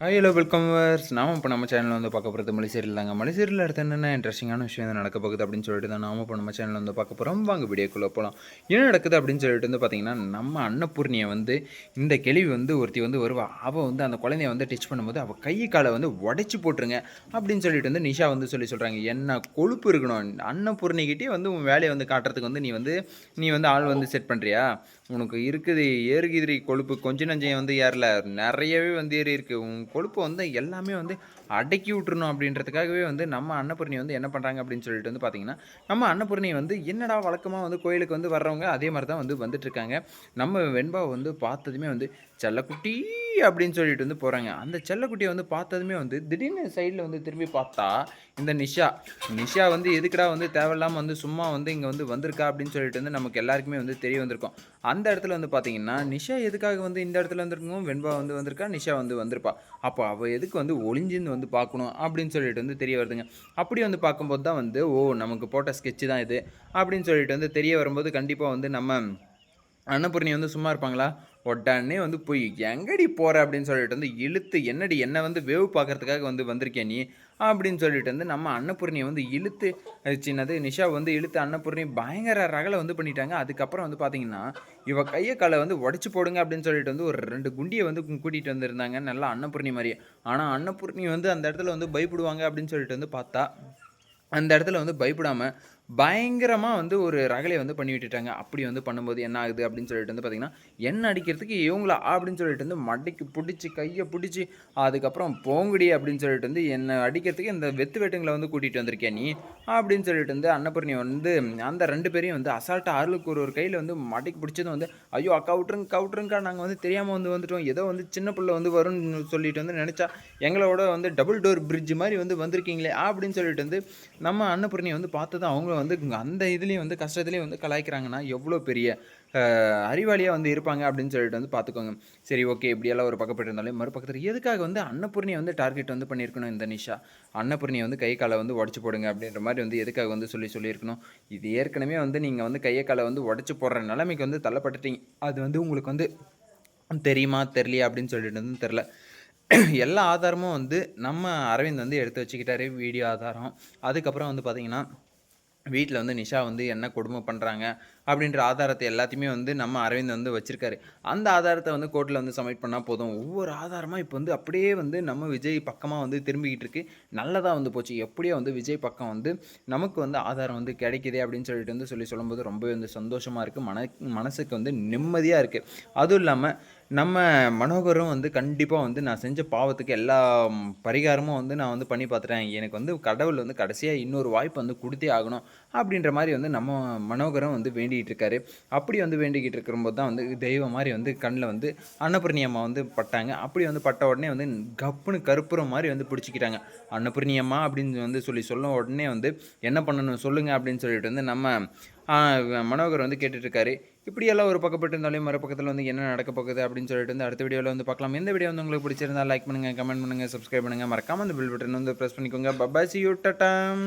Hi hello welcome verse நாம் இப்போ நம்ம சேனலில் வந்து பார்க்க போகிறது மலைசேரியில் தாங்க. மலைசேரியில் அடுத்து என்னென்ன இன்ட்ரெஸ்டிங்கான விஷயம் வந்து நடக்க போகுது அப்படின்னு சொல்லிட்டு தான் நாம் இப்போ நம்ம சேனலில் வந்து பார்க்க போகிறோம் வாங்க வீடியோக்குள்ளே போகலாம் என்ன நடக்குது அப்படின்னு சொல்லிட்டு வந்து பார்த்தீங்கன்னா நம்ம அன்னபூர்ணியை வந்து இந்த கேள்வி வந்து ஒருத்தி வந்து வருவா. அவள் வந்து அந்த குழந்தைய வந்து டச் பண்ணும்போது அவள் கை காலை வந்து உடச்சி போட்டுருங்க அப்படின்னு சொல்லிட்டு வந்து நிஷா வந்து சொல்லி சொல்கிறாங்க என்ன கொழுப்பு இருக்கணும்? அன்னபூர்ணிக்கிட்டே வந்து உன் வேலையை வந்து காட்டுறதுக்கு வந்து நீ வந்து நீ வந்து ஆள் வந்து செட் பண்ணுறியா உனக்கு இருக்குது ஏறுகிதிரி கொழுப்பு. கொஞ்ச நஞ்சம் வந்து ஏறல. நிறையவே வந்து ஏறி இருக்கு. உன் கொழுப்பு வந்து எல்லாமே வந்து அடக்கி விட்டுருணும் அப்படின்றதுக்காகவே வந்து நம்ம அன்னபூர்ணி வந்து என்ன பண்ணுறாங்க அப்படின்னு சொல்லிட்டு வந்து பார்த்தீங்கன்னா நம்ம அன்னபூர்ணி வந்து என்னடா வழக்கமாக வந்து கோயிலுக்கு வந்து வர்றவங்க அதே மாதிரி தான் வந்து வந்துட்டு இருக்காங்க. நம்ம வெண்பாவை வந்து பார்த்ததுமே வந்து செல்லக்குட்டி அப்படின்னு சொல்லிட்டு வந்து போகிறாங்க அந்த செல்லக்குட்டியை வந்து பார்த்ததுமே வந்து திடீர்னு சைடில் வந்து திரும்பி பார்த்தா இந்த நிஷா. நிஷா வந்து எதுக்குடா வந்து தேவையில்லாமல் வந்து சும்மா வந்து இங்கே வந்து வந்திருக்கா அப்படின்னு சொல்லிட்டு வந்து நமக்கு எல்லாருக்குமே வந்து தெரிய வந்திருக்கும். அந்த இடத்துல வந்து பார்த்தீங்கன்னா நிஷா எதுக்காக வந்து இந்த இடத்துல வந்திருக்கோம்? வெண்பா வந்து வந்திருக்கா? நிஷா வந்து வந்திருப்பா. அப்போ அவள் எதுக்கு வந்து ஒளிஞ்சிருந்து வந்து பார்க்கணும் அப்படின்னு சொல்லிட்டு வந்து தெரிய வருதுங்க. அப்படி வந்து பார்க்கும்போது தான் வந்து ஓ நமக்கு போட்ட ஸ்கெட்சு தான் இது அப்படின்னு சொல்லிட்டு வந்து தெரிய வரும்போது கண்டிப்பாக வந்து நம்ம அன்னபூர்ணி வந்து சும்மா இருப்பாங்களா? உடனே வந்து போய் எங்கடி போகிற அப்படின்னு சொல்லிட்டு வந்து இழுத்து என்னடி என்னை வந்து வேவு பார்க்கறதுக்காக வந்து வந்திருக்கேன் நீ? அப்படின்னு சொல்லிட்டு வந்து நம்ம அன்னபூர்ணியை வந்து இழுத்து சின்னது நிஷா வந்து இழுத்து அன்னபூர்ணி பயங்கர ரகலை வந்து பண்ணிட்டாங்க. அதுக்கப்புறம் வந்து பார்த்தீங்கன்னா இவ கையை காலை வந்து உடச்சி போடுங்க அப்படின்னு சொல்லிட்டு வந்து ஒரு ரெண்டு குண்டியை வந்து கூட்டிகிட்டு வந்திருந்தாங்க. நல்லா அன்னபூர்ணி மாதிரியே. ஆனால் அன்னபூர்ணி வந்து அந்த இடத்துல வந்து பயப்படுவாங்க அப்படின்னு சொல்லிட்டு வந்து பார்த்தா அந்த இடத்துல வந்து பயப்படாமல் பயங்கரமாக வந்து ஒரு ரகலையை வந்து பண்ணி விட்டுட்டாங்க. அப்படி வந்து பண்ணும்போது என்ன ஆகுது அப்படின்னு சொல்லிட்டு வந்து பார்த்திங்கன்னா என்ன அடிக்கிறதுக்கு இவங்களா அப்படின்னு சொல்லிட்டு வந்து மண்டைக்கு பிடிச்சி கையை பிடிச்சி அதுக்கப்புறம் போங்குடி அப்படின்னு சொல்லிட்டு வந்து என்னை அடிக்கிறதுக்கு இந்த வெத்து வெட்டுங்களை வந்து கூட்டிகிட்டு வந்திருக்கேன் நீ? அப்படின்னு சொல்லிட்டு வந்து அன்னபூர்ணி வந்து அந்த ரெண்டு பேரையும் வந்து அசால்ட்டாக அருளுக்கு ஒரு ஒரு கையில் வந்து மண்டைக்கு பிடிச்சதும் வந்து ஐயோ அக்கா விட்டுருங்க கவுட்ருங்கக்கா நாங்கள் வந்து தெரியாமல் வந்து வந்துட்டோம். ஏதோ வந்து சின்ன பிள்ளை வந்து வரும்னு சொல்லிட்டு வந்து நினச்சா எங்களோட வந்து டபுள் டோர் பிரிட்ஜ் மாதிரி வந்து வந்திருக்கீங்களே. அப்படின்னு சொல்லிட்டு வந்து நம்ம அன்னபூர்ணியை வந்து பார்த்து தான் அவங்களும் வந்து அந்த இதுலேயும் வந்து கஷ்டத்துலேயும் வந்து கலாய்க்கிறாங்கன்னா எவ்வளோ பெரிய அறிவாளியாக வந்து இருப்பாங்க அப்படின்னு சொல்லிட்டு வந்து பார்த்துக்கோங்க சரி ஓகே இப்படியெல்லாம் ஒரு பக்கப்பட்டு இருந்தாலும் மறுபக்கத்தில் எதுக்காக வந்து அன்னபூர்ணியை வந்து டார்கெட் வந்து பண்ணியிருக்கணும் இந்த நிஷா? அன்னபூர்ணியை வந்து கை காலை வந்து உடச்சி போடுங்க அப்படின்ற மாதிரி வந்து எதுக்காக வந்து சொல்லி சொல்லியிருக்கணும்? இது ஏற்கனவே வந்து நீங்கள் வந்து கையை காலை வந்து உடச்சி போடுற நிலைமைக்கு வந்து தள்ளப்பட்டுட்டீங்க. அது வந்து உங்களுக்கு வந்து தெரியுமா தெரியலையா அப்படின்னு சொல்லிட்டு வந்து தெரில எல்லா ஆதாரமும் வந்து நம்ம அரவிந்த் வந்து எடுத்து வச்சுக்கிட்டாரு வீடியோ ஆதாரம். அதுக்கப்புறம் வந்து பார்த்திங்கன்னா வீட்டில் வந்து நிஷா வந்து என்ன கொடுமை பண்ணுறாங்க அப்படின்ற ஆதாரத்தை எல்லாத்தையுமே வந்து நம்ம அரவிந்த் வந்து வச்சுருக்காரு. அந்த ஆதாரத்தை வந்து கோர்ட்டில் வந்து சப்மிட் பண்ணால் போதும். ஒவ்வொரு ஆதாரமாக இப்போ வந்து அப்படியே வந்து நம்ம விஜய் பக்கமாக வந்து திரும்பிக்கிட்டு இருக்கு. நல்லதாக வந்து போச்சு. எப்படியோ வந்து விஜய் பக்கம் வந்து நமக்கு வந்து ஆதாரம் வந்து கிடைக்குதே அப்படின்னு சொல்லிட்டு வந்து சொல்லி சொல்லும்போது ரொம்பவே வந்து சந்தோஷமாக இருக்குது மன மனசுக்கு வந்து நிம்மதியாக இருக்குது அதுவும் இல்லாமல் நம்ம மனோகரும் வந்து கண்டிப்பாக வந்து நான் செஞ்ச பாவத்துக்கு எல்லா பரிகாரமும் வந்து நான் வந்து பண்ணி பார்த்துட்டேன் எனக்கு வந்து கடவுள் வந்து கடைசியாக இன்னொரு வாய்ப்பு வந்து கொடுத்தே ஆகணும் அப்படின்ற மாதிரி வந்து நம்ம மனோகரம் வந்து வேண்டிகிட்டு இருக்காரு. அப்படி வந்து வேண்டிக்கிட்டு இருக்கிறபோது தான் வந்து தெய்வம் மாதிரி வந்து கண்ணில் வந்து அன்னபூர்ணி அம்மா வந்து பட்டாங்க. அப்படி வந்து பட்ட உடனே வந்து கப்புன்னு கருப்புறம் மாதிரி வந்து பிடிச்சிக்கிட்டாங்க. அன்னபூர்ணி அம்மா அப்படின்னு வந்து சொல்லி சொல்ல உடனே வந்து என்ன பண்ணணும் சொல்லுங்கள் அப்படின்னு சொல்லிட்டு வந்து நம்ம மனோகர் வந்து கேட்டுட்ருக்காரு. இப்படியெல்லாம் ஒரு பக்கப்பட்டு இருந்தாலும் மறுபக்கத்தில் வந்து என்ன நடக்க போகுது அப்படின்னு சொல்லிட்டு வந்து அடுத்த வீடியோவில் வந்து பார்க்கலாம். எந்த வீடியோ வந்து உங்களுக்கு பிடிச்சிருந்தா லைக் பண்ணுங்கள் கமெண்ட் பண்ணுங்கள் சப்ஸ்கிரைப் பண்ணுங்கள் மறக்காமல் அந்த பில் பட்டன் வந்து ப்ரெஸ் பண்ணிக்கோங்க. பபாசி யூ டட்டாம்